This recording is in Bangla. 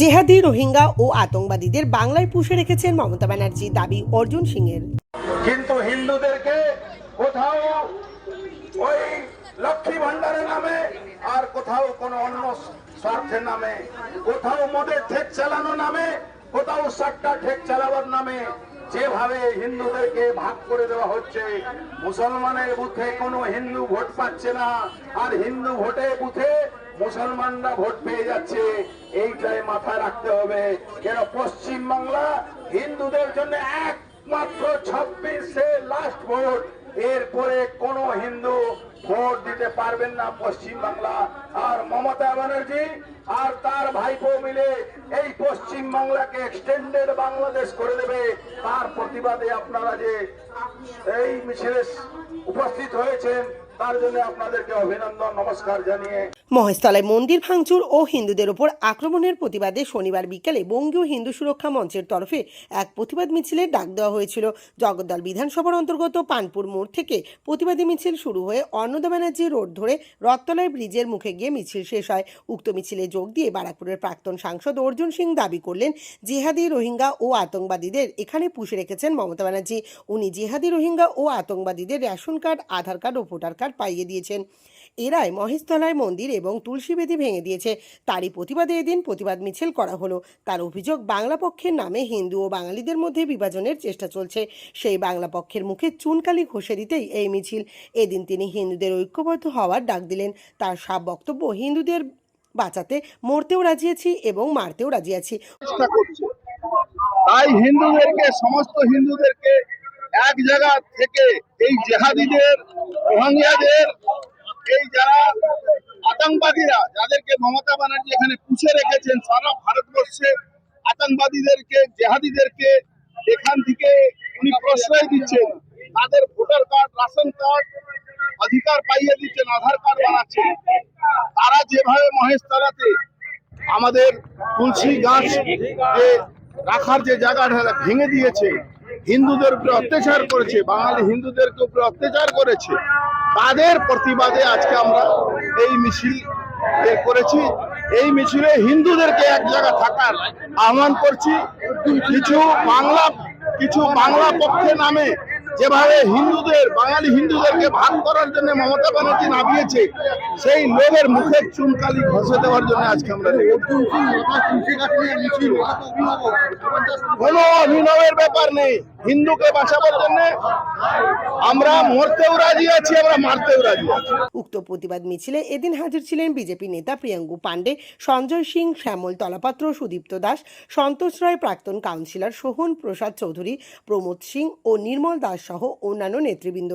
জেহাদি, রোহিঙ্গা ও আতঙ্কবাদীদের বাংলায় পুষে রেখেছেন মমতা ব্যানার্জি দাবি অর্জুন সিংয়ের। কিন্তু হিন্দুদেরকে কোথাও ওই লক্ষ্মী ভান্ডারের নামে আর কোথাও কোনো অন্য স্বার্থের নামে, কোথাও মদের ঠেক চালানোর নামে, কোথাও সাতটা ঠেক চালাবার নামে যেভাবে হিন্দুদেরকে ভাগ করে দেওয়া হচ্ছে, মুসলমানের বুথে কোনো হিন্দু ভোট পাচ্ছে না, আর হিন্দু ভোটে বুথে মুসলমানরা ভোট পেয়ে যাচ্ছে এইটাই মাথায় রাখতে হবে কেন পশ্চিম বাংলা হিন্দুদের জন্য একমাত্র ছাব্বিশে লাস্ট ভোট এরপরে কোন হিন্দু ভোট দিতে পারবেন না পশ্চিম বাংলা। আর মমতা ব্যানার্জি আর তার ভাইপো মিলে এই পশ্চিম বাংলাকে এক্সটেন্ডেড বাংলাদেশ করে দেবে। তার প্রতিবাদে আপনারা যে এই মিছিলে উপস্থিত হয়েছেন মহেশতলায় মন্দির ভাঙচুর ও হিন্দুদের আক্রমণের প্রতিবাদে শনিবার বিকেলে বঙ্গীয় হিন্দু সুরক্ষা মঞ্চের তরফে এক প্রতিবাদ মিছিলের ডাক দেওয়া হয়েছিল। জগদ্দল বিধানসভার অন্তর্গত পানপুর মোড় থেকে প্রতিবাদী মিছিল শুরু হয়ে অন্নদা ব্যানার্জি রোড ধরে রথতলায় ব্রিজের মুখে গিয়ে মিছিল শেষ হয়। উক্ত মিছিলে যোগ দিয়ে বারাকপুরের প্রাক্তন সাংসদ অর্জুন সিং দাবি করলেন, জিহাদি রোহিঙ্গা ও আতঙ্কবাদীদের এখানে পুষে রেখেছেন মমতা ব্যানার্জি। উনি জিহাদি রোহিঙ্গা ও আতঙ্কবাদীদের রেশন কার্ড, আধার কার্ড ও ভোটার কার্ড পাইয়ে দিয়েছেন। এরাই মহেশতলায় মন্দির এবং তুলসী বেদি ভেঙে দিয়েছে। তারই প্রতিবাদে এদিন প্রতিবাদ মিছিল করা হলো। তার অভিযোগ, বাংলা পক্ষের নামে হিন্দু ও বাঙালিদের মধ্যে বিভাজনের চেষ্টা চলছে। সেই বাংলা পক্ষের মুখে চুনকালি ঘষে দিতেই এই মিছিল। এদিন তিনি হিন্দুদের ঐক্যবদ্ধ হওয়ার ডাক দিলেন। তার সাব বক্তব্য হিন্দুদের বাঁচাতে, মরতেও রাজি আছি এবং মারতেও রাজি আছি। তাই হিন্দুদেরকে, সমস্ত হিন্দুদেরকে এক জায়গা থেকে এই জেহাদিদের, রোহিঙ্গাদের, এই যারা আতঙ্কবাদীরা, যাদেরকে মমতা ব্যানার্জি এখানে পুষে রেখেছেন, সারা ভারতবর্ষে আতঙ্কবাদীদেরকে, জেহাদিদেরকে, এখান থেকে উনি প্রশ্রয় দিচ্ছেন। তাদের ভোটার কার্ড, রাশন কার্ড অধিকার পাইয়ে দিচ্ছেন, আধার কার্ড বানাচ্ছেন। তারা যেভাবে মহেশ মহেশতলাতে আমাদের তুলসী গাছ রাখার যে জায়গাটা ভেঙে দিয়েছে, হিন্দুদের উপরে অত্যাচার করেছে, বাঙালি হিন্দুদেরকে উপরে অত্যাচার করেছে, তাদের প্রতিবাদে আজকে আমরা এই মিছিল করেছি। এই মিছিলে হিন্দুদেরকে এক জায়গা থাকার আহ্বান করছি। কিছু বাংলা কিছু বাংলা পক্ষে নামে যেভাবে হিন্দুদের, বাঙালি হিন্দুদেরকে ভাগ করার জন্য মমতা ব্যানার্জি নামিয়েছে, সেই লোকের মুখের চুনকালি ঘষে দেওয়ার জন্য আজকে আমরা। কোনো অভিনবের ব্যাপার নেই হিন্দুকে বাঁচাবার জন্য আমরা মরতেও রাজি আছি, আমরা মারতেও রাজি উক্ত প্রতিবাদ মিছিলে এদিন হাজির ছিলেন বিজেপি নেতা প্রিয়াঙ্গু পাণ্ডে, সঞ্জয় সিং, শ্যামল তলাপাত্র, সুদীপ্ত দাস, সন্তোষ রায়, প্রাক্তন কাউন্সিলর সোহন প্রসাদ চৌধুরী, প্রমোদ সিং ও নির্মল দাস সহ অন্যান্য নেতৃবৃন্দ।